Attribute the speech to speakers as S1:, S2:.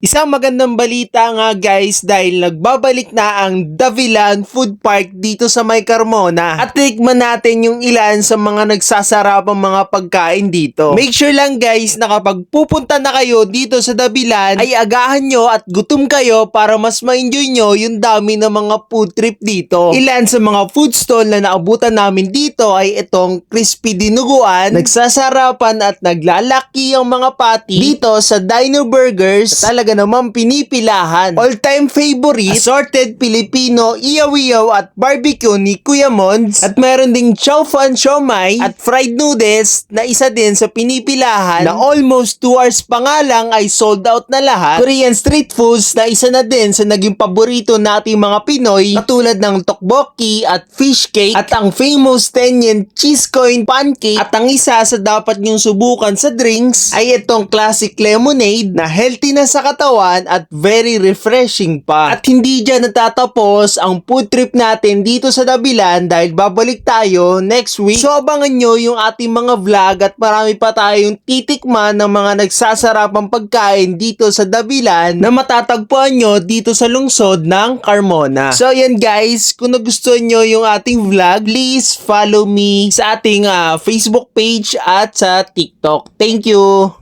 S1: Isang magandang balita nga guys dahil nagbabalik na ang Davilan Food Park dito sa May Carmona at tikman natin yung ilan sa mga nagsasarapang mga pagkain dito. Make sure lang guys na kapag pupunta na kayo dito sa Davilan ay agahan nyo at gutom kayo para mas ma-enjoy nyo yung dami ng mga food trip dito. Ilan sa mga food stall na naabutan namin dito ay itong crispy dinuguan, nagsasarapan at naglalaki ang mga patty dito sa Dino Burgers. Talaga naman pinipilahan. All-time favorite, assorted Filipino, iyaw-iyaw at barbecue ni Kuya Mons. At meron ding chow fan siomai at fried noodles na isa din sa pinipilahan na almost 2 hours pa nga lang ay sold out na lahat. Korean street foods na isa na din sa naging paborito nating mga Pinoy katulad ng tteokbokki at fish cake at ang famous 10 yen cheese coin pancake at ang isa sa dapat niyong subukan sa drinks ay itong classic lemonade na healthy na sa katawan at very refreshing pa. At hindi dyan natatapos ang food trip natin dito sa Dabilan dahil babalik tayo next week. So abangan nyo yung ating mga vlog at marami pa tayong titikman ng mga nagsasarapang pagkain dito sa Dabilan na matatagpuan nyo dito sa lungsod ng Carmona. So yan guys, kung nagustuhan nyo yung ating vlog, please follow me sa ating ah, Facebook page at sa TikTok. Thank you!